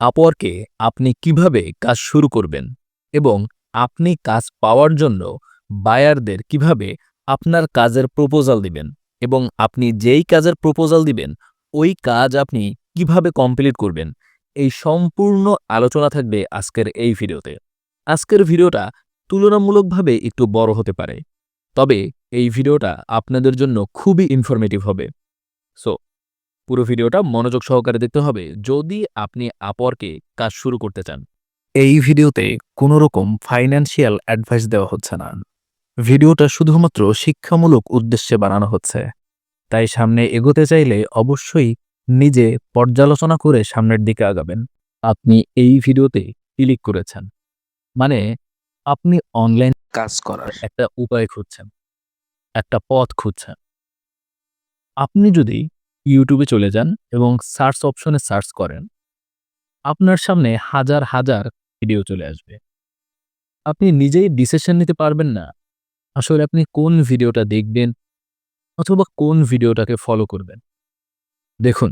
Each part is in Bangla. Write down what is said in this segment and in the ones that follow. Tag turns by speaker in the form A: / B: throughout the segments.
A: আপওয়ার্কে আপনি কীভাবে কাজ শুরু করবেন এবং আপনি কাজ পাওয়ার জন্য বায়ারদের কীভাবে আপনার কাজের প্রপোজাল দিবেন এবং আপনি যেই কাজের প্রপোজাল দিবেন, ওই কাজ আপনি কীভাবে কমপ্লিট করবেন, এই সম্পূর্ণ আলোচনা থাকবে আজকের এই ভিডিওতে। আজকের ভিডিওটা তুলনামূলকভাবে একটু বড় হতে পারে, তবে এই ভিডিওটা আপনাদের জন্য খুবই ইনফরমেটিভ হবে। সো পুরো ভিডিওটা মনোযোগ সহকারে দেখতে হবে যদি আপনি আপরকে কাজ শুরু করতে চান। এই ভিডিওতে কোনো রকম ফাইন্যান্সিয়াল অ্যাডভাইস দেওয়া হচ্ছে না। ভিডিওটা শুধুমাত্র শিক্ষামূলক উদ্দেশ্যে বানানো হচ্ছে। তাই সামনে এগোতে চাইলে অবশ্যই নিজে পর্যালোচনা করে সামনের দিকে আগাবেন। আপনি এই ভিডিওতে ক্লিক করেছেন। মানে আপনি অনলাইন কাজ করার। একটা উপায় খুঁজছেন। একটা পথ খুঁজছেন। আপনি যদি ইউটিউবে চলে যান এবং সার্চ অপশনে সার্চ করেন। আপনার সামনে হাজার হাজার ভিডিও চলে আসবে। আপনি নিজেই ডিসিশন নিতে পারবেন না, আসলে আপনি কোন ভিডিওটা দেখবেন অথবা কোন ভিডিওটাকে ফলো করবেন। দেখুন,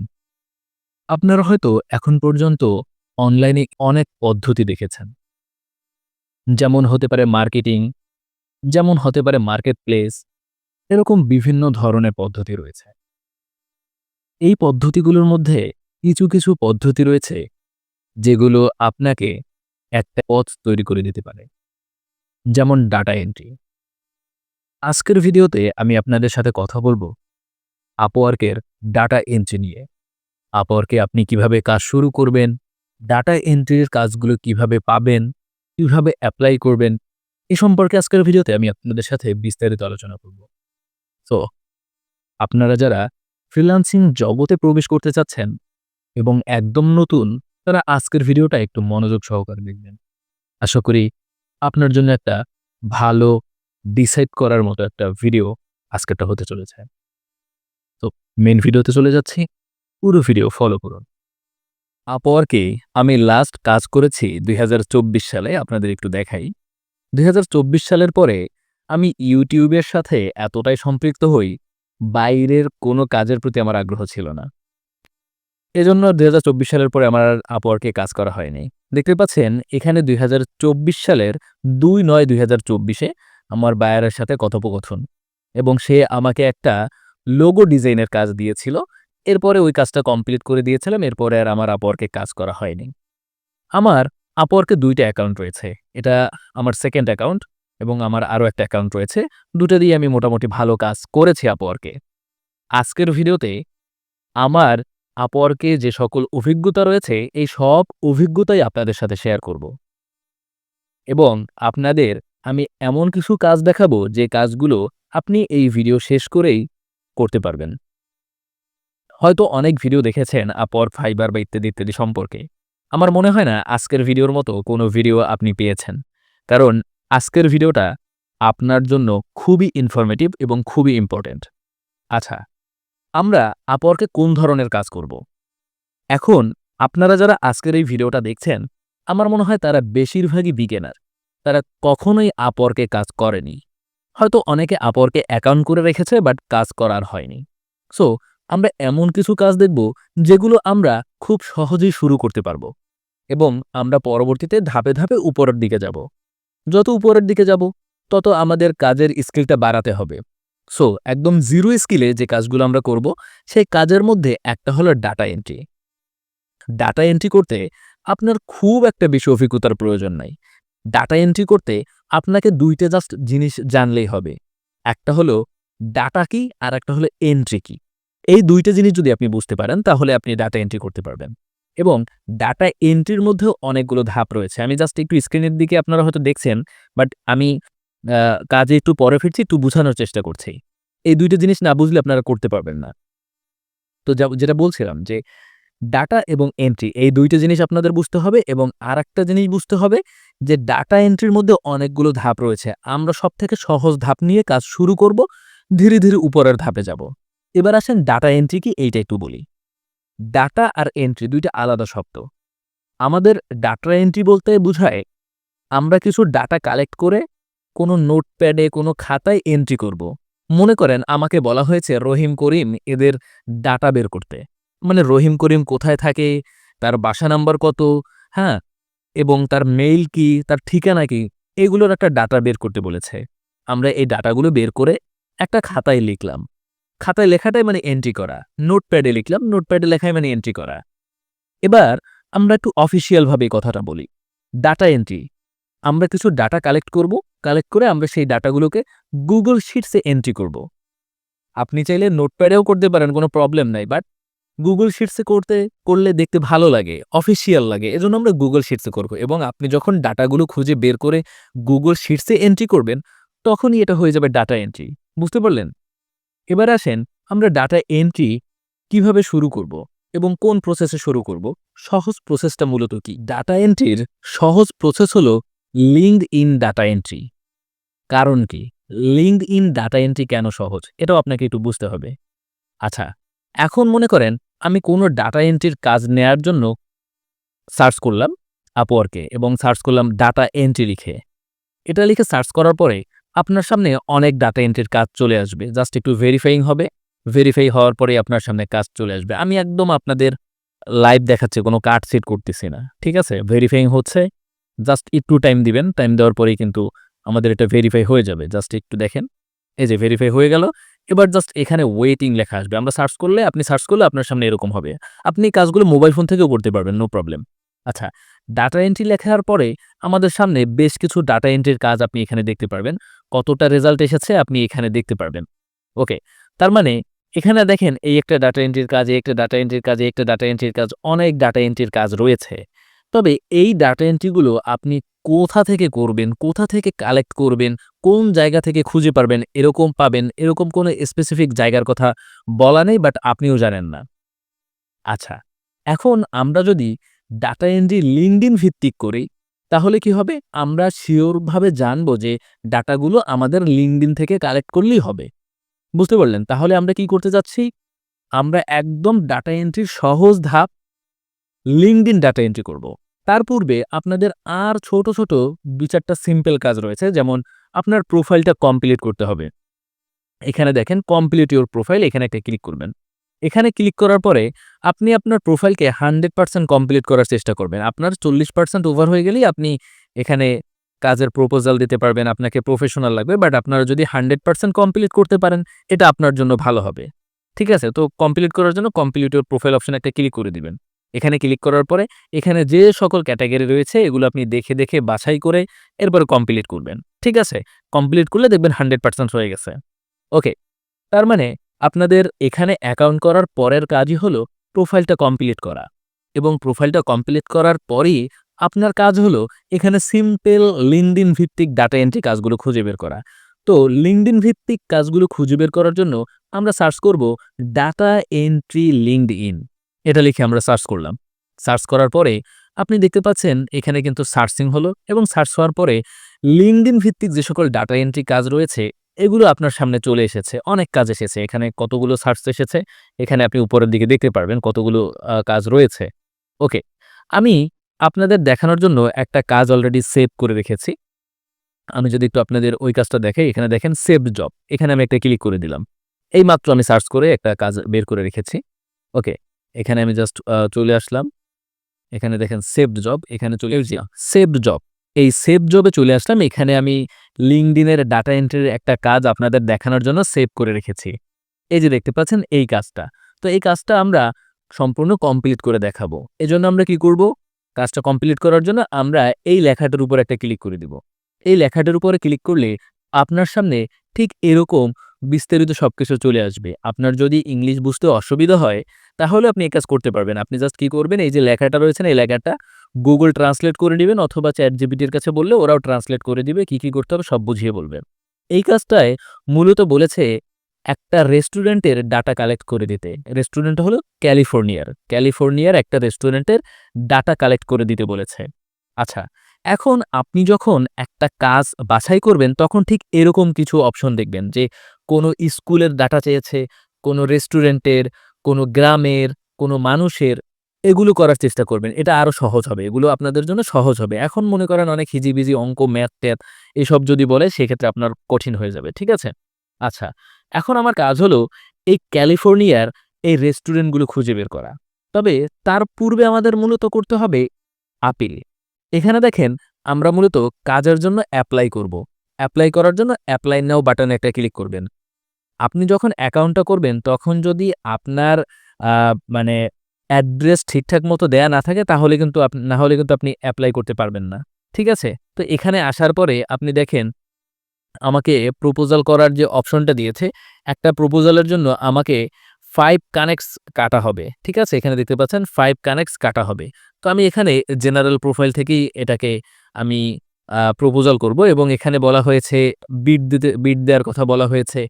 A: আপনারা হয়তো এখন পর্যন্ত অনলাইনে অনেক পদ্ধতি দেখেছেন। যেমন হতে পারে মার্কেটিং যেমন হতে পারে মার্কেট প্লেস এরকম বিভিন্ন ধরনের পদ্ধতি রয়েছে। এই পদ্ধতিগুলোর মধ্যে কিছু কিছু পদ্ধতি রয়েছে, যেগুলো আপনাকে একটা পথ তৈরি করে দিতে পারে। যেমন ডাটা এন্ট্রি। আজকের ভিডিওতে আমি আপনাদের সাথে কথা বলব আপওয়ার্কের ডাটা এন্ট্রি নিয়ে। আপওয়ার্কে আপনি কীভাবে কাজ শুরু করবেন, ডাটা এন্ট্রির কাজগুলো কীভাবে পাবেন, কীভাবে অ্যাপ্লাই করবেন, এ সম্পর্কে আজকের ভিডিওতে আমি আপনাদের সাথে বিস্তারিত আলোচনা করব। তো, আপনারা যারা ফ্রিল্যান্সিং জগতে প্রবেশ করতে চাচ্ছেন এবং একদম নতুন, তারা আজকের ভিডিওটা একটু মনোযোগ সহকারে দেখবেন। আশা করি আপনার জন্য একটা ভালো ডিসাইড করার মতো একটা ভিডিও আজকেরটা হতে চলেছে। তো মেন ভিডিওতে চলে যাচ্ছি, পুরো ভিডিও ফলো করুন। আপওয়ার্কে আমি লাস্ট কাজ করেছি দুই হাজার চব্বিশ সালে, আপনাদের একটু দেখাই। দুই হাজার চব্বিশ সালের পরে আমি ইউটিউবের সাথে এতটাই সম্পৃক্ত হই বাইরের কোনো কাজের প্রতি আমার আগ্রহ ছিল না। এজন্য দুই হাজার চব্বিশ সালের পরে আমার আপওয়ার্কে কাজ করা হয়নি। দেখতে পাচ্ছেন, এখানে দুই হাজার চব্বিশ সালের দুই নয় দুই চব্বিশে আমার বায়ারের সাথে কথোপকথন এবং সে আমাকে একটা লোগো ডিজাইনের কাজ দিয়েছিল। এরপরে ওই কাজটা কমপ্লিট করে দিয়েছিলাম, এরপরে আর আমার আপওয়ার্কে কাজ করা হয়নি। আমার আপওয়ার্কে দুইটা অ্যাকাউন্ট রয়েছে। এটা আমার সেকেন্ড অ্যাকাউন্ট এবং আমার আরও একটা অ্যাকাউন্ট রয়েছে। দুটো দিয়ে আমি মোটামুটি ভালো কাজ করেছি আপওয়ার্কে আজকের ভিডিওতে আমার আপওয়ার্কে যে সকল অভিজ্ঞতা রয়েছে, এই সব অভিজ্ঞতাই আপনাদের সাথে শেয়ার করব। এবং আপনাদের আমি এমন কিছু কাজ দেখাবো, যে কাজগুলো আপনি এই ভিডিও শেষ করেই করতে পারবেন। হয়তো অনেক ভিডিও দেখেছেন আপর ফাইবার বা ইত্যাদি ইত্যাদি সম্পর্কে। আমার মনে হয় না আজকের ভিডিওর মতো কোনো ভিডিও আপনি পেয়েছেন। কারণ আজকের ভিডিওটা আপনার জন্য খুবই ইনফরমেটিভ এবং খুবই ইম্পর্ট্যান্ট আচ্ছা আমরা আপরকে কোন ধরনের কাজ করব? এখন আপনারা যারা আজকের এই ভিডিওটা দেখছেন, আমার মনে হয় তারা বেশিরভাগই বিগেনার তারা কখনোই আপরকে কাজ করেনি। হয়তো অনেকে আপরকে অ্যাকাউন্ট করে রেখেছে বাট কাজ করার হয়নি। সো আমরা এমন কিছু কাজ দেখব, যেগুলো আমরা খুব সহজেই শুরু করতে পারব। এবং আমরা পরবর্তীতে ধাপে ধাপে উপরের দিকে যাব। যত উপরের দিকে যাব, তত আমাদের কাজের স্কিলটা বাড়াতে হবে। সো একদম জিরো স্কিলে যে কাজগুলো আমরা করব, সেই কাজের মধ্যে একটা হলো ডাটা এন্ট্রি ডাটা এন্ট্রি করতে আপনার খুব একটা বেশি অভিজ্ঞতার প্রয়োজন নাই। ডাটা এন্ট্রি করতে আপনাকে দুইটা জাস্ট জিনিস জানলেই হবে। একটা হলো ডাটা কি, আর একটা হলো এন্ট্রি কি। এই দুইটা জিনিস যদি আপনি বুঝতে পারেন, তাহলে আপনি ডাটা এন্ট্রি করতে পারবেন। এবং ডাটা এন্ট্রির মধ্যেও অনেকগুলো ধাপ রয়েছে। আমি জাস্ট একটু স্ক্রিনের দিকে আপনারা হয়তো দেখছেন বাট আমি কাজে একটু পরে ফিরছি, একটু বোঝানোর চেষ্টা করছি। এই দুইটা জিনিস না বুঝলে আপনারা করতে পারবেন না। তো যেটা বলছিলাম যে ডাটা এবং এন্ট্রি এই দুইটা জিনিস আপনাদের বুঝতে হবে এবং আর একটা জিনিস বুঝতে হবে যে ডাটা এন্ট্রির মধ্যে অনেকগুলো ধাপ রয়েছে। আমরা সব থেকে সহজ ধাপ নিয়ে কাজ শুরু করব, ধীরে ধীরে উপরের ধাপে যাব। এবার আসেন ডাটা এন্ট্রি কি এইটা একটু বলি। ডাটা আর এন্ট্রি দুইটা আলাদা শব্দ। আমাদের ডাটা এন্ট্রি বলতে বোঝায় আমরা কিছু ডাটা কালেক্ট করে কোনো নোটপ্যাডে কোনো খাতায় এন্ট্রি করব। মনে করেন আমাকে বলা হয়েছে রহিম করিম এদের ডাটা বের করতে। মানে রহিম করিম কোথায় থাকে, তার বাসা নাম্বার কত হ্যাঁ এবং তার মেইল কি, তার ঠিকানা কি, এগুলোর একটা ডাটা বের করতে বলেছে। আমরা এই ডাটাগুলো বের করে একটা খাতায় লিখলাম। খাতায় লেখাটাই মানে এন্ট্রি করা। নোটপ্যাডে লিখলাম নোটপ্যাডে লেখাই মানে এন্ট্রি করা। এবার আমরা একটু অফিসিয়ালভাবে কথাটা বলি। ডাটা এন্ট্রি আমরা কিছু ডাটা কালেক্ট করব কালেক্ট করে আমরা সেই ডাটাগুলোকে গুগল শিটসে এন্ট্রি করব। আপনি চাইলে নোটপ্যাডেও করতে পারেন, কোনো প্রবলেম নাই বাট গুগল শিটসে করতে, করলে দেখতে ভালো লাগে অফিসিয়াল লাগে, এজন্য আমরা গুগল শিটসে করব। এবং আপনি যখন ডাটাগুলো খুঁজে বের করে গুগল শিটসে এন্ট্রি করবেন, তখনই এটা হয়ে যাবে ডাটা এন্ট্রি বুঝতে পারলেন? এবার আসেন আমরা ডাটা এন্ট্রি কীভাবে শুরু করব এবং কোন প্রসেসে শুরু করব? সহজ প্রসেসটা মূলত কি? ডাটা এন্ট্রির সহজ প্রসেস হলো লিঙ্কড ইন ডাটা এন্ট্রি কারণ কি? লিঙ্কড ইন ডাটা এন্ট্রি কেন সহজ? এটাও আপনাকে একটু বুঝতে হবে। আচ্ছা এখন মনে করেন আমি কোনো ডাটা এন্ট্রির কাজ নেয়ার জন্য সার্চ করলাম আপওয়ার্কে এবং সার্চ করলাম ডাটা এন্ট্রি লিখে। এটা লিখে সার্চ করার পরে আপনার সামনে অনেক ডাটা এন্ট্রির কাজ চলে আসবে। জাস্ট একটু ভেরিফাইং হবে। ভেরিফাই হওয়ার পরে আপনার সামনে কাজ চলে আসবে। আমি একদম আপনাদের লাইভ দেখাচ্ছি, কোনো কার্ড সেট করতেছি না। ঠিক আছে? ভেরিফাইং হচ্ছে। জাস্ট একটু টাইম দিবেন। টাইম দেওয়ার পরেই কিন্তু আমাদের এটা ভেরিফাই হয়ে যাবে। জাস্ট একটু দেখেন। এই যে ভেরিফাই হয়ে গেল। এবার জাস্ট এখানে ওয়েটিং লেখা আসবে। আমরা সার্চ করলে, আপনি সার্চ করলে আপনার সামনে এরকম হবে। আপনি কাজগুলো মোবাইল ফোন থেকেও করতে পারবেন নো প্রবলেম আচ্ছা ডাটা এন্ট্রি লেখার পরে আমাদের সামনে বেশ কিছু ডাটা এন্ট্রির কাজ আপনি এখানে দেখতে পারবেন। কতটা রেজাল্ট এসেছে আপনি এখানে দেখতে পারবেন। ওকে তার মানে এখানে দেখেন এই একটা ডাটা এন্ট্রির কাজ, এই একটা ডাটা এন্ট্রির কাজ, এই একটা ডাটা এন্ট্রির কাজ, অনেক ডাটা এন্ট্রির কাজ রয়েছে। তবে এই ডাটা এন্ট্রিগুলো আপনি কোথা থেকে করবেন, কোথা থেকে কালেক্ট করবেন, কোন জায়গা থেকে খুঁজে পারবেন, এরকম পাবেন, এরকম কোনো স্পেসিফিক জায়গার কথা বলা নেই বাট আপনিও জানেন না। আচ্ছা এখন আমরা যদি ডাটা এন্ট্রি লিঙ্কডিন ভিত্তিক করি তাহলে কি হবে? আমরা শিওরভাবে জানব যে ডাটাগুলো আমাদের লিঙ্কডিন থেকে কালেক্ট করলেই হবে। বুঝতে পারলেন? তাহলে আমরা কি করতে যাচ্ছি? আমরা একদম ডাটা এন্ট্রির সহজ ধাপ লিঙ্কডিন ডাটা এন্ট্রি করব। তার পূর্বে আপনাদের আর ছোট ছোট দু চারটা সিম্পল কাজ রয়েছে, যেমন আপনার প্রোফাইলটা কমপ্লিট করতে হবে। এখানে দেখেন, কমপ্লিট ইউর প্রোফাইল, এখানে একটা ক্লিক করবেন। এখানে ক্লিক করার পরে আপনি আপনার প্রোফাইলকে হান্ড্রেড পার্সেন্ট কমপ্লিট করার চেষ্টা করবেন। আপনার চল্লিশ পার্সেন্ট ওভার হয়ে গেলেই আপনি এখানে কাজের প্রপোজাল দিতে পারবেন, আপনাকে প্রফেশনাল লাগবে বাট আপনারা যদি হান্ড্রেড পার্সেন্ট কমপ্লিট করতে পারেন, এটা আপনার জন্য ভালো হবে। ঠিক আছে? তো কমপ্লিট করার জন্য কমপ্লিট প্রোফাইল অপশন একটা ক্লিক করে দিবেন। এখানে ক্লিক করার পরে এখানে যে সকল ক্যাটাগরি রয়েছে, এগুলো আপনি দেখে দেখে বাছাই করে এরপরে কমপ্লিট করবেন। ঠিক আছে? কমপ্লিট করলে দেখবেন হান্ড্রেড পার্সেন্ট হয়ে গেছে। ওকে তার মানে আপনাদের এখানে অ্যাকাউন্ট করার পরের কাজই হলো প্রোফাইলটা কমপ্লিট করা। এবং প্রোফাইলটা কমপ্লিট করার পরেই আপনার কাজ হলো এখানে সিম্পল লিঙ্কডিন ভিত্তিক ডাটা এন্ট্রি কাজগুলো খুঁজে বের করা। তো লিঙ্কডিন ভিত্তিক কাজগুলো খুঁজে বের করার জন্য আমরা সার্চ করব ডাটা এন্ট্রি লিঙ্কড ইন এটা লিখে আমরা সার্চ করলাম। সার্চ করার পরে আপনি দেখতে পাচ্ছেন এখানে কিন্তু সার্চিং হলো এবং সার্চ হওয়ার পরে লিঙ্কডিন ভিত্তিক যে সকল ডাটা এন্ট্রি কাজ রয়েছে এগুলো আপনার সামনে চলে এসেছে। অনেক কাজ এসেছে। এখানে কতগুলো সার্চ এসেছে এখানে আপনি উপরের দিকে দেখতে পারবেন কতগুলো কাজ রয়েছে। ওকে আমি আপনাদের দেখানোর জন্য একটা কাজ অলরেডি সেভ করে রেখেছি। আমি যদি একটু আপনাদের ওই কাজটা দেখে এখানে দেখেন সেভ জব এখানে আমি একটা ক্লিক করে দিলাম। এই মাত্র আমি সার্চ করে একটা কাজ বের করে রেখেছি। ওকে এখানে আমি জাস্ট চলে আসলাম। এখানে দেখেন সেভড জব এখানে চলে এসেছি। সেভড জব এই সেভ জবে চলে আসলাম। এখানে আমি লিঙ্কডিনের ডাটা এন্ট্রির একটা কাজ আপনাদের দেখানোর জন্য সেভ করে রেখেছি। এই যে দেখতে পাচ্ছেন, এই কাজটা। তো এই কাজটা আমরা সম্পূর্ণ কমপ্লিট করে দেখাবো। এজন্য আমরা কি করব? কাজটা কমপ্লিট করার জন্য আমরা এই লেখাটার উপর একটা ক্লিক করে দিব। এই লেখাটার উপরে ক্লিক করলে আপনার সামনে ঠিক এরকম বিস্তারিত সব কিছু চলে আসবে। আপনার যদি ইংলিশ বুঝতে অসুবিধা হয়, তাহলে আপনি এই কাজ করতে পারবেন। আপনি জাস্ট কি করবেন, এই যে লেখাটা রয়েছে এই লেখাটা গুগল ট্রান্সলেট করে নেবেন অথবা চ্যাট জিপিটির কাছে বললে ওরাও ট্রান্সলেট করে দিবে, কি কি করতে হবে সব বুঝিয়ে বলবে। এই কাজটায় মূলত বলেছে একটা রেস্টুরেন্টের ডাটা কালেক্ট করে দিতে। রেস্টুরেন্ট হলো ক্যালিফোর্নিয়ার। ক্যালিফোর্নিয়ার একটা রেস্টুরেন্টের ডাটা কালেক্ট করে দিতে বলেছে। আচ্ছা এখন আপনি যখন একটা কাজ বাছাই করবেন, তখন ঠিক এরকম কিছু অপশন দেখবেন যে কোনো স্কুলের ডাটা চেয়েছে, কোনো রেস্টুরেন্টের, কোনো গ্রামের, কোনো মানুষের, এগুলো করার চেষ্টা করবেন। এটা আরও সহজ হবে, এগুলো আপনাদের জন্য সহজ হবে। এখন মনে করেন অনেক হিজিবিজি, অঙ্ক, ম্যাথ, ট্যাথ এসব যদি বলে, সেক্ষেত্রে আপনার কঠিন হয়ে যাবে, ঠিক আছে? আচ্ছা এখন আমার কাজ হলো এই ক্যালিফোর্নিয়ার এই রেস্টুরেন্টগুলো খুঁজে বের করা। তবে তার পূর্বে আমাদের মূলত করতে হবে আপিল। এখানে দেখেন, আমরা মূলত কাজের জন্য অ্যাপ্লাই করব। অ্যাপ্লাই করার জন্য অ্যাপ্লাই নাও বাটনে একটা ক্লিক করবেন। আপনি যখন অ্যাকাউন্টটা করবেন, তখন যদি আপনার মানে অ্যাড্রেস ঠিকঠাক মতো দেয়া না থাকে, তাহলে কিন্তু না হলে কিন্তু আপনি অ্যাপ্লাই করতে পারবেন না। ঠিক আছে? তো এখানে আসার পরে আপনি দেখেন, আমাকে প্রপোজাল করার যে অপশনটা দিয়েছে, একটা প্রপোজালের জন্য আমাকে ফাইভ কানেক্টস কাটা হবে। ঠিক আছে? এখানে দেখতে পাচ্ছেন ফাইভ কানেক্টস কাটা হবে। তো আমি এখানে জেনারেল প্রোফাইল থেকেই এটাকে আমি প্রপোজাল করব এবং এখানে বলা হয়েছে বিট দিতে, বিট দেওয়ার কথা বলা হয়েছে।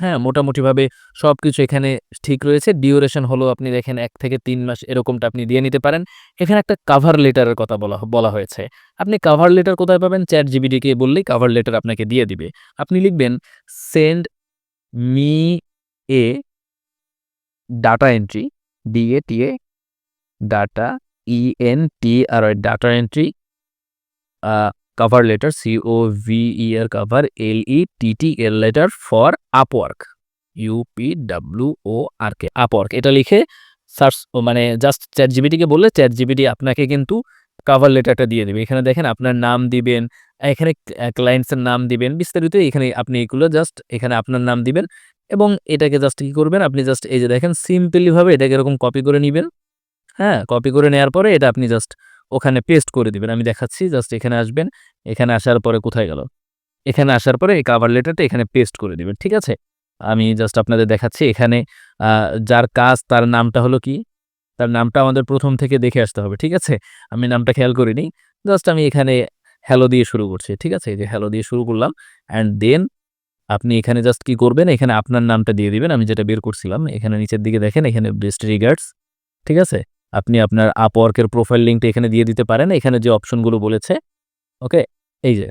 A: হ্যাঁ মোটামুটিভাবে সব কিছু এখানে ঠিক রয়েছে। ডিউরেশন হলো আপনি দেখেন এক থেকে তিন মাস এরকমটা আপনি দিয়ে নিতে পারেন। এখানে একটা কাভার লেটারের কথা বলা বলা হয়েছে। আপনি কাভার লেটার কোথায় পাবেন? চ্যাট জিবিডিকে বললেই কাভার লেটার আপনাকে দিয়ে দিবে। আপনি লিখবেন send me a data entry D A T A data E N T R data entry cover letter C O V E এর cover L E T T L letter for Upwork U P W O R K Upwork এটা লিখে সার্চ মানে জাস্ট চ্যাট জিবিটিকে বললে চ্যাট জিবিটি আপনাকে কিন্তু কাভার লেটারটা দিয়ে দেবে। এখানে দেখেন আপনার নাম দিবেন, এখানে ক্লায়েন্টসের নাম দিবেন, বিস্তারিত এখানে আপনি এগুলো জাস্ট এখানে আপনার নাম দিবেন এবং এটাকে জাস্ট কী করবেন, আপনি জাস্ট এই যে দেখেন সিম্পলিভাবে এটাকে এরকম কপি করে নেবেন। হ্যাঁ কপি করে নেওয়ার পরে এটা আপনি জাস্ট ওখানে পেস্ট করে দিবেন। আমি দেখাচ্ছি জাস্ট এখানে আসবেন, এখানে আসার পরে কোথায় গেল? এখানে আসার পরে এই কাভার লেটারটা এখানে পেস্ট করে দিবেন, ঠিক আছে? আমি জাস্ট আপনাদের দেখাচ্ছি, এখানে যার কাজ তার নামটা হলো কি? তার নামটা আমাদের প্রথম থেকে দেখে আসতে হবে, ঠিক আছে? আমি নামটা খেয়াল করিনি জাস্ট আমি এখানে হ্যালো দিয়ে শুরু করছি, ঠিক আছে? এই যে হ্যালো দিয়ে শুরু করলাম অ্যান্ড দেন আপনি এখানে জাস্ট কি করবেন? এখানে আপনার নামটা দিয়ে দিবেন, আমি যেটা বের করছিলাম, এখানে নিচের দিকে দেখেন, এখানে বেস্ট রিগার্ডস ঠিক আছে? আপনি আপনার আপওয়ার্কের প্রোফাইল লিঙ্কটা এখানে দিয়ে দিতে পারেন। এখানে যে অপশনগুলো বলেছে ওকে এই যে,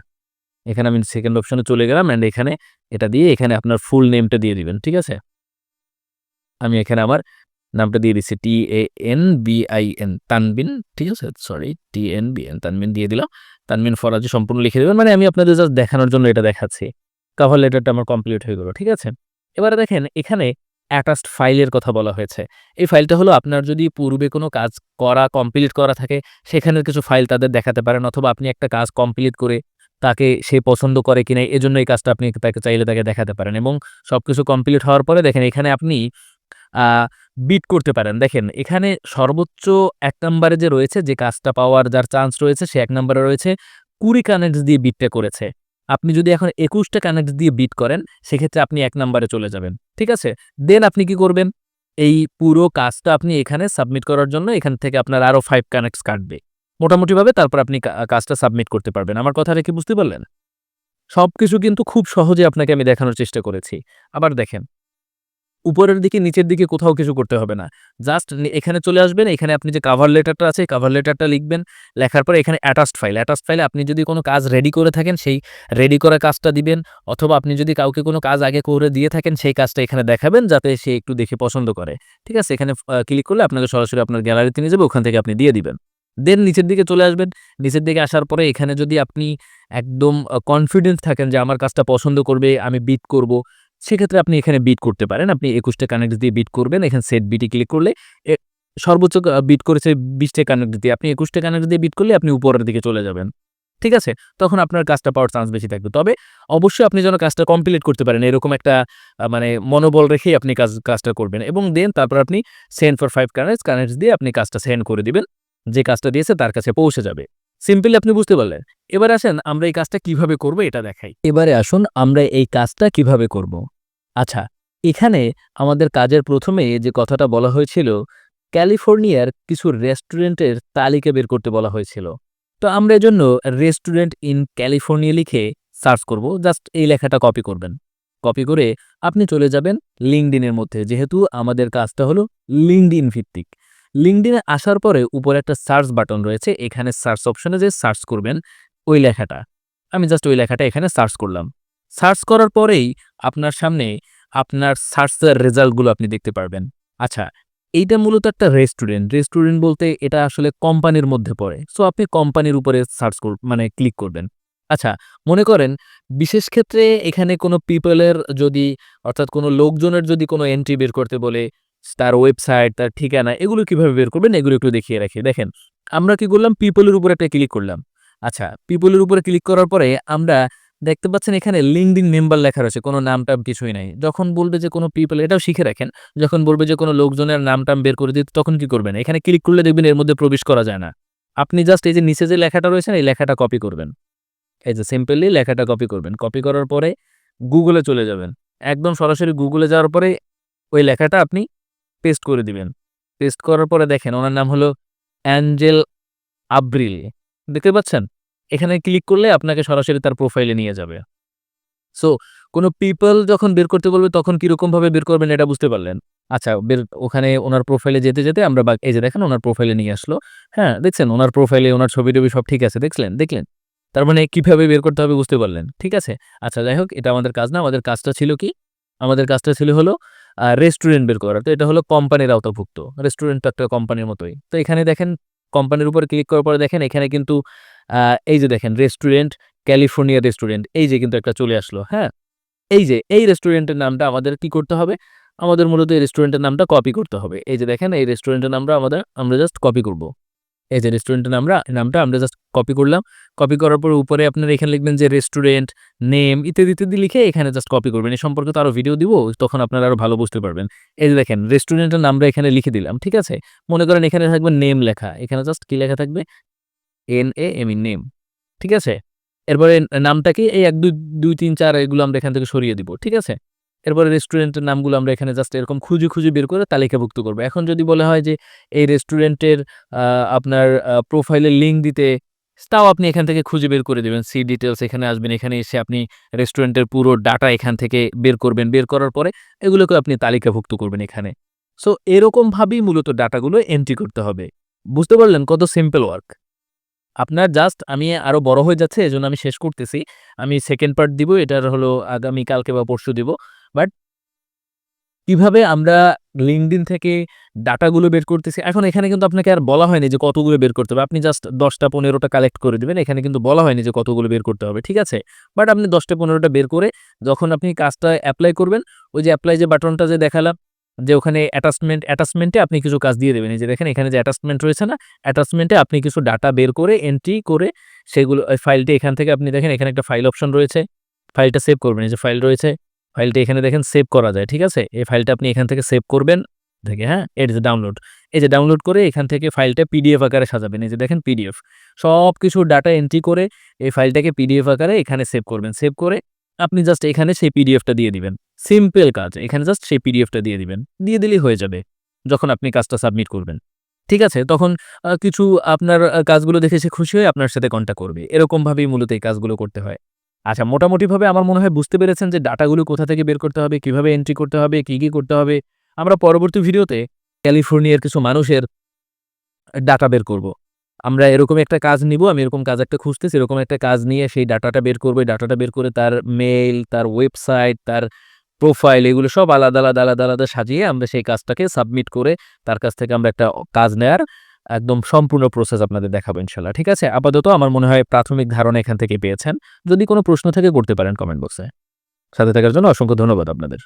A: এখানে আমি সেকেন্ড অপশনে চলে গেলাম অ্যান্ড এখানে এটা দিয়ে এখানে আপনার ফুল নেমটা দিয়ে দিবেন, ঠিক আছে? আমি এখানে আমার নামটা দিয়ে দিচ্ছি T A N B I N Tanbin, ঠিক আছে? Sorry T N B N Tanbin দিয়ে দিলাম। তানবিন ফরাজি সম্পূর্ণ লিখে দেবেন মানে আমি আপনাদের জাস্ট দেখানোর জন্য এটা দেখাচ্ছি। কাভার লেটারটা আমার কমপ্লিট হয়ে গেলো, ঠিক আছে? এবারে দেখেন, এখানে অ্যাটাচড ফাইলের কথা বলা হয়েছে। এই ফাইলটা হলো আপনার যদি পূর্বে কোনো কাজ করা কমপ্লিট করা থাকে, সেখানের কিছু ফাইল তাদের দেখাতে পারেন অথবা আপনি একটা কাজ কমপ্লিট করে তাকে সে পছন্দ করে কিনা এজন্য এই কাজটা আপনি তাকে চাইলে তাকে দেখাতে পারেন এবং সব কিছু কমপ্লিট হওয়ার পরে দেখেন এখানে আপনি বিট করতে পারেন। দেখেন, এখানে সর্বোচ্চ এক নম্বরে যে রয়েছে, যে কাজটা পাওয়ার যার চান্স রয়েছে, সে এক নম্বরে রয়েছে কুড়ি কানেক্ট দিয়ে বিটটা করেছে। আপনি যদি এখন একুশটা কানেক্ট দিয়ে বিট করেন, সেক্ষেত্রে আপনি এক নম্বরে চলে যাবেন, ঠিক আছে? দেন আপনি কি করবেন? এই পুরো কাজটা আপনি এখানে সাবমিট করার জন্য এখান থেকে আপনার আরও ফাইভ কানেক্টস কাটবে। মোটামুটিভাবে তারপর আপনি কাজটা সাবমিট করতে পারবেন। আমার কথাটা কি বুঝতে পারলেন? সব কিছু কিন্তু খুব সহজে আপনাকে আমি দেখানোর চেষ্টা করেছি। আবার দেখেন উপরের দিকে, নিচের দিকে কোথাও কিছু করতে হবে না। জাস্ট এখানে চলে আসবেন, এখানে আপনি যে কাভার লেটারটা আছে কাভার লেটারটা লিখবেন, লেখার পরে এখানে অ্যাটাচড ফাইল অ্যাটাচড ফাইলে আপনি যদি কোনো কাজ রেডি করে থাকেন, সেই রেডি করা কাজটা দিবেন, অথবা আপনি যদি কাউকে কোনো কাজ আগে করে দিয়ে থাকেন, সেই কাজটা এখানে দেখাবেন, যাতে সে একটু দেখে পছন্দ করে। ঠিক আছে? এখানে ক্লিক করলে আপনাকে সরাসরি আপনার গ্যালারিতে নিয়ে যাবে, ওখান থেকে আপনি দিয়ে দিবেন। দেন নিচের দিকে চলে আসবেন। নিচের দিকে আসার পরে এখানে যদি আপনি একদম কনফিডেন্স থাকেন যে আমার কাজটা পছন্দ করবে, আমি বিট করব সেক্ষেত্রে আপনি এখানে বিট করতে পারেন। আপনি একুশটা কানেক্ট দিয়ে বিট করবেন। এখানে সেট বিটি ক্লিক করলে সর্বোচ্চ বিট করেছে বিশটা কানেক্ট দিয়ে। আপনি একুশটা কানেক্ট দিয়ে বিট করলে আপনি উপরের দিকে চলে যাবেন। ঠিক আছে? তখন আপনার কাজটা পাওয়ার চান্স বেশি থাকবে। তবে অবশ্যই আপনি যেন কাজটা কমপ্লিট করতে পারেন। এরকম একটা মানে মনোবল রেখেই আপনি কাজ, কাজটা করবেন। এবং দেন তারপর আপনি send for five connect connect দিয়ে আপনি কাজটা সেন্ড করে দিবেন। যে কাজটা দিয়েছে তার কাছে পৌঁছে যাবে। সিম্পলি আপনি বুঝতে পারলেন। এবার আসেন আমরা এই কাজটা কীভাবে করব এটা দেখাই। এবারে আসুন, আমরা এই কাজটা কীভাবে করব। আচ্ছা এখানে আমাদের কাজের প্রথমে যে কথাটা বলা হয়েছিল, ক্যালিফোর্নিয়ার কিছু রেস্টুরেন্টের তালিকা বের করতে বলা হয়েছিল। তো আমরা এজন্য রেস্টুরেন্ট ইন ক্যালিফোর্নিয়া লিখে সার্চ করব, জাস্ট এই লেখাটা কপি করবেন। কপি করে আপনি চলে যাবেন লিঙ্কডিনের মধ্যে, যেহেতু আমাদের কাজটা হলো লিঙ্কডিন ভিত্তিক। লিঙ্কডিনে আসার পরে উপরে একটা সার্চ বাটন রয়েছে, এখানে সার্চ অপশনে যে সার্চ করবেন, ওই লেখাটা। আমি জাস্ট ওই লেখাটা এখানে সার্চ করলাম। সার্চ করার পরেই আপনার সামনে আপনার সার্চের রেজাল্টগুলো আপনি দেখতে পারবেন। আচ্ছা এইটা মূলত একটা রেস্টুরেন্ট। রেস্টুরেন্ট বলতে এটা আসলে কোম্পানির মধ্যে পড়ে। সো আপনি কোম্পানির উপরে সার্চ কর মানে ক্লিক করবেন। আচ্ছা মনে করেন বিশেষ ক্ষেত্রে এখানে কোনো পিপলের যদি, অর্থাৎ কোনো লোকজনের যদি কোনো এন্ট্রি বের করতে বলে তার ওয়েবসাইট, তার ঠিকানা এগুলো কীভাবে বের করবেন এগুলো একটু দেখিয়ে রাখি। দেখেন, আমরা কি করলাম পিপলের উপর একটা ক্লিক করলাম। আচ্ছা, পিপলের উপরে ক্লিক করার পরে আমরা দেখতে পাচ্ছেন এখানে লিঙ্কডইন মেম্বার লেখা রয়েছে। কোনো নাম-টাম কিছুই নাই। যখন বলবে যে কোনো পিপল এটাও শিখে রাখেন। যখন বলবে যে কোনো লোকজনের নাম-টাম বের করে দিতে তখন কি করবেন? এখানে ক্লিক করলে দেখবেন এর মধ্যে প্রবেশ করা যায় না। আপনি জাস্ট এই যে নিচে যে লেখাটা রয়েছে এই লেখাটা কপি করবেন। এই যে সিম্পলি লেখাটা কপি করবেন। কপি করার পরে গুগলে চলে যাবেন। একদম সরাসরি গুগলে যাওয়ার পরে ওই লেখাটা আপনি পেস্ট করে দিবেন। পেস্ট করার পরে দেখেন ওনার নাম হলো অ্যাঞ্জেল আব্রিল। দেখতে পাচ্ছেন? এখানে ক্লিক করলে আপনাকে সরাসরি তার প্রোফাইলে নিয়ে যাবে। সো কোনো পিপল যখন বের করতে বলবে তখন কীরকমভাবে বের করবেন এটা বুঝতে পারলেন। আচ্ছা বের ওখানে ওনার প্রোফাইলে যেতে, যেতে আমরা বা এই যে দেখেন ওনার প্রোফাইলে নিয়ে আসলো। হ্যাঁ, দেখছেন ওনার প্রোফাইলে ওনার ছবি-টবি সব ঠিক আছে। দেখলেন? দেখলেন? তার মানে কীভাবে বের করতে হবে বুঝতে পারলেন। ঠিক আছে? আচ্ছা যাই হোক এটা আমাদের কাজ না। আমাদের কাজটা ছিল কি? আমাদের কাজটা ছিল হলো রেস্টুরেন্ট বের করা। তো এটা হলো কোম্পানির আওতাভুক্ত। রেস্টুরেন্ট একটা কোম্পানির মতোই। তো এখানে দেখেন কোম্পানির উপর ক্লিক করার পরে দেখেন এখানে কিন্তু এই যে দেখেন রেস্টুরেন্ট, ক্যালিফোর্নিয়া রেস্টুরেন্ট এই যে কিন্তু একটা চলে আসলো। হ্যাঁ? এই যে এই রেস্টুরেন্টের নামটা আমাদের কি করতে হবে? আমাদের মূলত এই রেস্টুরেন্টের নামটা কপি করতে হবে। এই যে দেখেন এই রেস্টুরেন্টের নামটা আমাদের আমরা জাস্ট কপি করব। এই যে রেস্টুরেন্টের নামরা নামটা আমরা জাস্ট কপি করলাম। কপি করার পরে উপরে আপনারা এখানে লিখবেন যে রেস্টুরেন্ট, নেম ইত্যাদি, ইত্যাদি লিখে এখানে জাস্ট কপি করবেন। এই সম্পর্কে তো আরও ভিডিও দিব তখন আপনারা আরও ভালো বুঝতে পারবেন। এই যে দেখেন রেস্টুরেন্টের নামটা এখানে লিখে দিলাম। ঠিক আছে? মনে করেন এখানে থাকবে নেম লেখা। এখানে জাস্ট কি লেখা থাকবে? N A M E name. ঠিক আছে? এরপরে নামটা কি? এই ১, ২, ২, ৩, ৪ এগুলো আমরা এখান থেকে সরিয়ে দিব। ঠিক আছে? এরপরে রেস্টুরেন্টের নামগুলো আমরা এখানে জাস্ট এরকম খুঁজে, খুঁজে বের করে তালিকাভুক্ত করব। এখন যদি বলা হয় যে এই রেস্টুরেন্টের আপনার প্রোফাইলের লিঙ্ক দিতে তাও আপনি এখান থেকে খুঁজে বের করে দেবেন সি ডিটেলস এখানে আসবেন। এখানে এসে আপনি রেস্টুরেন্টের পুরো ডাটা এখান থেকে বের করবেন। বের করার পরে এগুলোকে আপনি তালিকাভুক্ত করবেন এখানে। সো এরকমভাবেই মূলত ডাটাগুলো এন্ট্রি করতে হবে। বুঝতে পারলেন কত সিম্পল ওয়ার্ক? আপনার জাস্ট আমি আরও বড় হয়ে যাচ্ছে এজন্য আমি শেষ করতেছি। আমি সেকেন্ড পার্ট দিব। এটার হলো আগামী কালকে বা পরশু দিব। বাট কীভাবে আমরা লিঙ্কডইন থেকে ডাটাগুলো বের করতেছি। এখন এখানে কিন্তু আপনাকে আর বলা হয়নি যে কতগুলো বের করতে হবে। আপনি জাস্ট দশটা পনেরোটা কালেক্ট করে দেবেন এখানে কিন্তু বলা হয়নি যে কতগুলো বের করতে হবে। ঠিক আছে? বাট আপনি দশটা পনেরোটা বের করে যখন আপনি কাজটা অ্যাপ্লাই করবেন, ওই যে অ্যাপ্লাই যে বাটনটা যে দেখালাম যে ওখানে অ্যাটাচমেন্ট, অ্যাটাচমেন্টে আপনি কিছু কাজ দিয়ে দেবেন। এই যে দেখেন এখানে যে অ্যাটাচমেন্ট রয়েছে না? অ্যাটাচমেন্টে আপনি কিছু ডাটা বের করে এন্ট্রি করে সেগুলো ফাইলটি এখান থেকে আপনি দেখেন এখানে একটা ফাইল অপশন রয়েছে। ফাইলটা সেভ করবেন। এই যে ফাইল রয়েছে। ফাইলটা এখানে দেখেন সেভ করা যায়। ঠিক আছে? এই ফাইলটা আপনি এখান থেকে সেভ করবেন থেকে হ্যাঁ? এই যে ডাউনলোড। এই যে ডাউনলোড করে এখান থেকে ফাইলটা পিডিএফ আকারে সাজাবেন। এই যে দেখেন পিডিএফ। সবকিছু ডাটা এন্ট্রি করে এই ফাইলটাকে পিডিএফ আকারে এখানে সেভ করবেন। সেভ করে আপনি জাস্ট এখানে সেই পিডিএফটা দিয়ে দিবেন। সিম্পল কাজ। এখানে জাস্ট সেই পিডিএফটা দিয়ে দিবেন। দিয়ে দিলেই হয়ে যাবে। যখন আপনি কাজটা সাবমিট করবেন। ঠিক আছে? তখন কিছু আপনার কাজগুলো দেখে সে খুশি হয়ে আপনার সাথে কনট্যাক্ট করবে। এরকমভাবেই মূলত এই কাজগুলো করতে হয়। আচ্ছা মোটামুটিভাবে আমার মনে হয় বুঝতে পেরেছেন যে ডাটাগুলো কোথা থেকে বের করতে হবে, কীভাবে এন্ট্রি করতে হবে, কি, কী করতে হবে। আমরা পরবর্তী ভিডিওতে ক্যালিফোর্নিয়ার কিছু মানুষের ডাটা বের করব। আমরা এরকম একটা কাজ নিব। আমি এরকম কাজ একটা খুঁজতেছি। এরকম একটা কাজ নিয়ে সেই ডাটাটা বের করব। ডাটাটা বের করে তার মেইল, তার ওয়েবসাইট, তার প্রোফাইল এগুলো সব আলাদা, আলাদা, আলাদা, আলাদা সাজিয়ে আমরা সেই কাজটাকে সাবমিট করে তার কাছ থেকে আমরা একটা কাজ নেয়ার একদম সম্পূর্ণ প্রসেস আপনাদের দেখাবো ইনশাল্লাহ ঠিক আছে? আপাতত আমার মনে হয় প্রাথমিক ধারণা এখান থেকে পেয়েছেন। যদি কোনো প্রশ্ন থেকে করতে পারেন কমেন্ট বক্সে। সাথে থাকার জন্য অসংখ্য ধন্যবাদ আপনাদের।